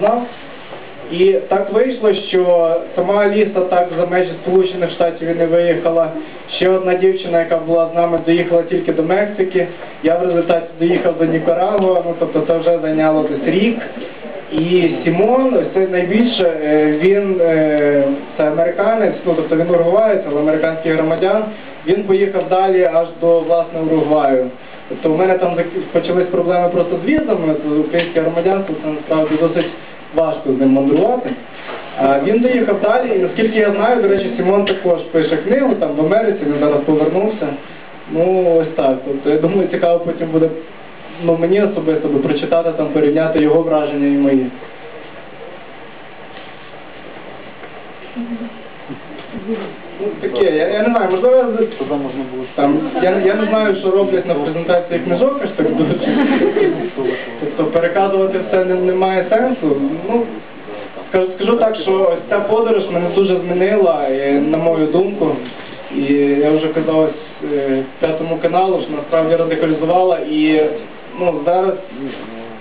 знав. І так вийшло, що сама Аліса так за межі Сполучених Штатів і не виїхала. Ще одна дівчина, яка була з нами, доїхала тільки до Мексики. Я в результаті доїхав до Нікарагуа, ну тобто це вже зайняло десь рік. І Сімон, це найбільше, е, він е, це американець, ну тобто він уругваєць, але американський громадян. Він поїхав далі аж до власне Уругваю. Тобто у мене там почались проблеми просто з візами, з українське громадянство, це насправді досить важко з ним мандрувати. Він доїхав далі, і наскільки я знаю, до речі, Сімон також пише книгу там в Америці, він зараз повернувся. Ну ось так. Тобто я думаю, цікаво потім буде ну, мені особисто би прочитати там, порівняти його враження і мої. Ну, таке, я, я не знаю, можливо, я з- Туди можна було там, я, я не знаю, що роблять на презентації книжок, аж так дуже. Тобто переказувати все не, немає сенсу. Ну, скажу, скажу так, що ось ця подорож мене дуже змінила, е, на мою думку. І я вже казав ось е, п'ятому каналу, що насправді радикалізувала. І ну, зараз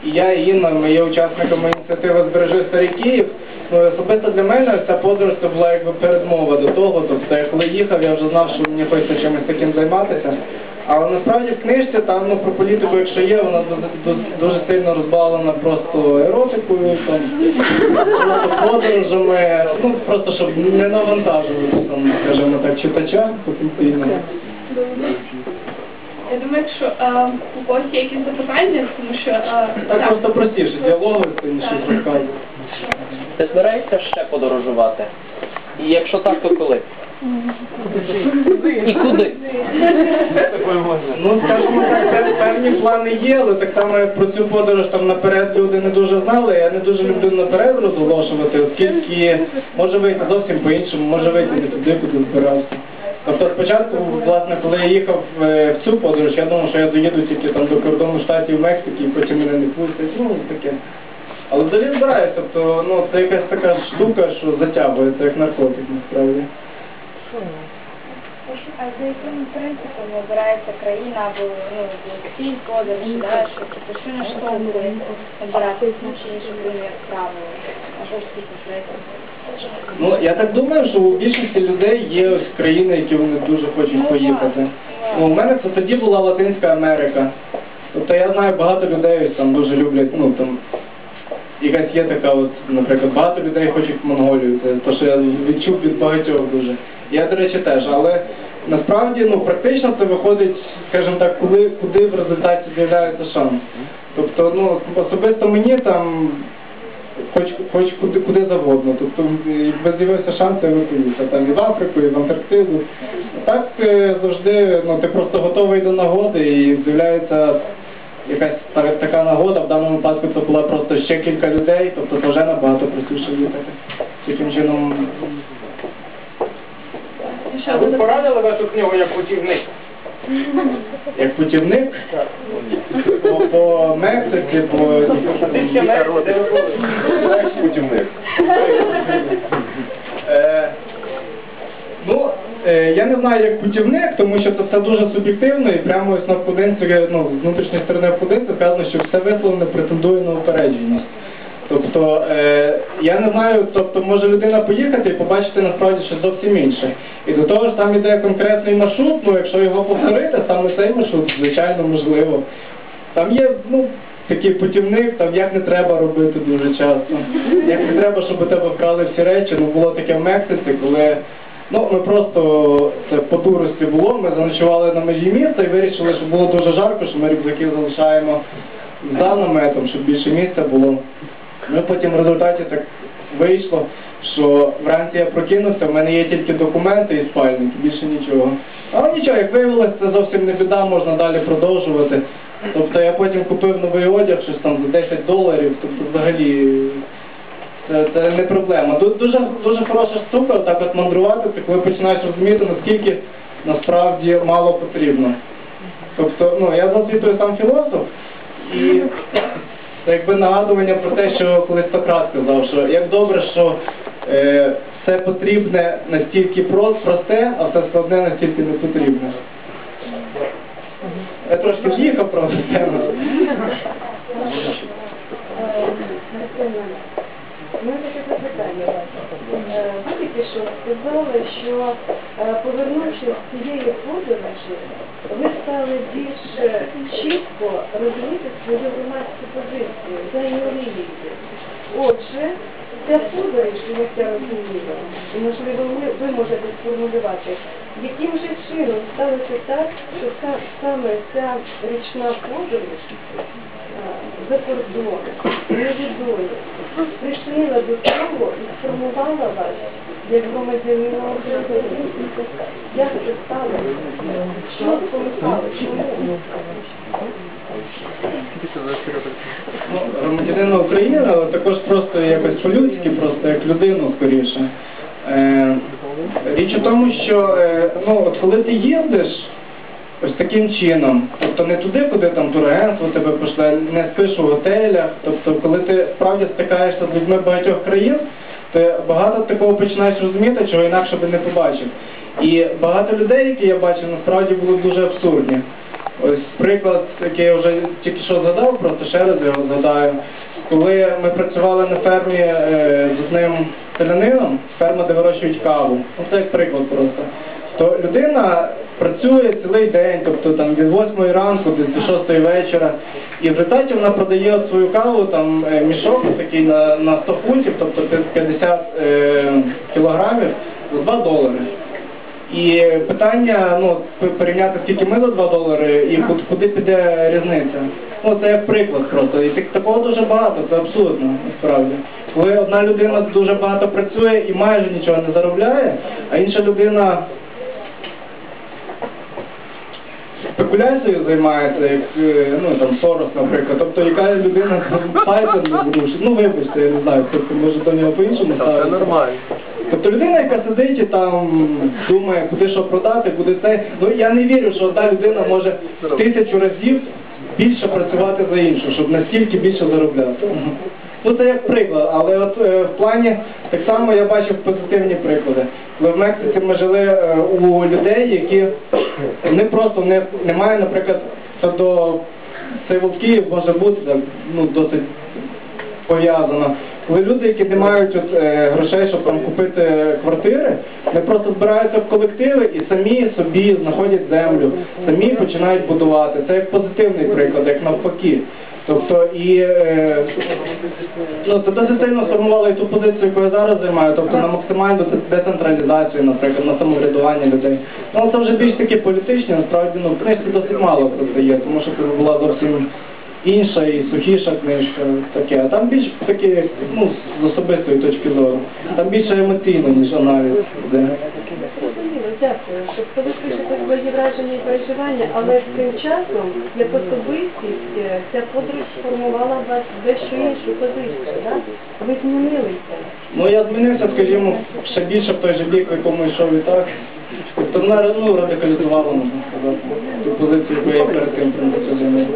і я, і Інна, ми є учасниками ініціативи Збережи Старий Київ. Ну, особисто для мене ця подорож це була якби передмова до того. Тобто, я коли їхав, я вже знав, що мені хочеться чимось таким займатися. Але насправді в книжці там ну, про політику, якщо є, вона дуже, сильно розбавлена просто еротикою, там, подорожами, ну просто щоб не навантажувати, там, скажімо так, читача потенційно. Я думаю, якщо у когось є якісь запитання, тому що е, Так так, просто простіше, діалоги, ніж розказувати. Ти збираєшся ще подорожувати? І якщо так, то коли? І куди? Ну, скажімо так, пев- певні плани є, але так само як про цю подорож там наперед люди не дуже знали. Я не дуже люблю наперед розголошувати, оскільки може вийти зовсім по-іншому, може вийти не туди, куди збирався. Тобто спочатку, власне, коли я їхав е, в цю подорож, я думав, що я доїду тільки там до кордону штатів Мексики, і потім мене не пустять. Ну, таке. Але взагалі збираюся, тобто, ну, це якась така штука, що затягує, це як наркотик насправді. А за яким принципом обирається країна або ну, подорожі, да, що тобто, що наштовхує обирати ту чи іншу країну як правило? А що ж? Ну, я так думаю, що у більшості людей є ось країни, які вони дуже хочуть поїхати. Ну, у мене це тоді була Латинська Америка. Тобто я знаю, багато людей ось там дуже люблять, ну там якась є така, от, наприклад, багато людей хочуть в Монголію. Це те, що я відчув від багатьох дуже. Я, до речі, теж, але насправді ну практично це виходить, скажімо так, коли куди в результаті з'являється шанс. Тобто, ну особисто мені там хоч, хоч куди, куди завгодно. Тобто, якби з'явився шанс, я поїхав там і в Африку, і в Антарктиду. Так е, завжди, ну ти просто готовий до нагоди і з'являється якась така нагода. В даному випадку це була просто ще кілька людей, тобто це вже набагато простіше їхати. Таким чином. А ви порадили вашу книгу як путівник? Як путівник по, по Мексиці, по ти ще Америці, де ви були? Путівник. Е, ну, е, я не знаю як путівник, тому що це все дуже суб'єктивно і прямо ось на входинці, ну, з внутрішньої сторони входинці сказано, що все висловлене претендує на упередженість. Тобто, е, я не знаю, тобто може людина поїхати і побачити насправді щось зовсім інше. І до того ж там іде конкретний маршрут, ну якщо його повторити, саме цей маршрут, звичайно, можливо. Там є, ну, такий путівник, там як не треба робити дуже часто. Як не треба, щоб у тебе вкрали всі речі. Ну було таке в Мексиці, коли ну ми просто це по дурості було. Ми заночували на межі міста і вирішили, що було дуже жарко, що ми рюкзаки залишаємо за наметом, щоб більше місця було. Ми потім в результаті так вийшло, що вранці я прокинувся, в мене є тільки документи і спальник, більше нічого. Але нічого, як виявилось, це зовсім не біда, можна далі продовжувати. Тобто я потім купив новий одяг, щось там за 10 доларів, тобто взагалі це, це не проблема. Тут дуже, дуже хороша штука, так от мандрувати, це коли починаєш розуміти, наскільки насправді мало потрібно. Тобто, ну, я за освітою сам філософ, і це якби нагадування про те, що колись Сократ сказав, що як добре, що е, все потрібне настільки просте, а все складне настільки не потрібне. Я трошки з'їхав про тему. Е, У мене таке запитання. Е, Ви тільки що сказали, що е, повернувшись з цієї подорожі, ви стали більш е, чітко розуміти свою громадську позицію, за її. Отже, ця подорож, як я розумію, і можливо ви, ви можете сформулювати, яким же чином сталося так, що ка- саме ця річна подорож за кордон, невідомі, причинила до того і сформувала вас як громадянина України. Як це сталося? Що спонукало? Чому? Ну, громадянина України, але також просто якось по-людськи, просто як людину скоріше. Е, річ у тому, що е, ну, от коли ти їздиш ось таким чином, тобто не туди, куди там турагентство тебе пошле, не спиш у готелях, тобто коли ти справді стикаєшся з людьми багатьох країн, ти багато такого починаєш розуміти, чого інакше би не побачив. І багато людей, які я бачив, насправді були дуже абсурдні. Ось приклад, який я вже тільки що згадав, просто ще раз його згадаю. Коли ми працювали на фермі е, з одним селянином, ферма, де вирощують каву, ну це як приклад просто, то людина працює цілий день, тобто там від 8 ранку до 6 вечора, і в результаті вона продає свою каву, там е, мішок такий на, на 100 фунтів, тобто 50 е, кілограмів, за 2 долари. І питання, ну, порівняти скільки ми за 2 долари і куди, піде різниця. Ну, це як приклад просто. І такого дуже багато, це абсурдно, насправді. Коли одна людина дуже багато працює і майже нічого не заробляє, а інша людина спекуляцією займається, як е, ну там Сорос, наприклад. Тобто яка людина пайпер не зрушить. Ну вибачте, я не знаю, хто може до нього по-іншому Це нормально. Тобто людина, яка сидить і там думає, куди що продати, куди це. Ну я не вірю, що одна людина може в тисячу разів більше працювати за іншу, щоб настільки більше заробляти. Ну це як приклад, але от е, в плані так само я бачив позитивні приклади. Коли в Мексиці ми жили е, у людей, які вони просто не, немає, наприклад, це до Київ може бути так, ну досить пов'язано. Коли люди, які не мають от, е, грошей, щоб там купити квартири, вони просто збираються в колективи і самі собі знаходять землю, самі починають будувати. Це як позитивний приклад, як навпаки. Тобто і е, ну, це досить сильно сформувало і ту позицію, яку я зараз займаю, тобто на максимальну де- децентралізацію, наприклад, на самоврядування людей. Ну це вже більш такі політичні, насправді ну, в книжці досить мало про це є, тому що це була зовсім інша і сухіша книжка таке. А там більш такі, ну, з особистої точки зору. Там більше емоційно, ніж аналіз. Зрозуміло, дякую. Тобто ви пишете свої враження і переживання, але тим часом, як особистість, е, ця подорож сформувала в вас дещо іншу позицію, так? Ви змінилися. Ну я змінився, скажімо, ще більше в той же бік, в якому йшов і так. Тобто вона ну, радикалізувала, можна сказати, ту позицію, яку я перед тим принципі займав.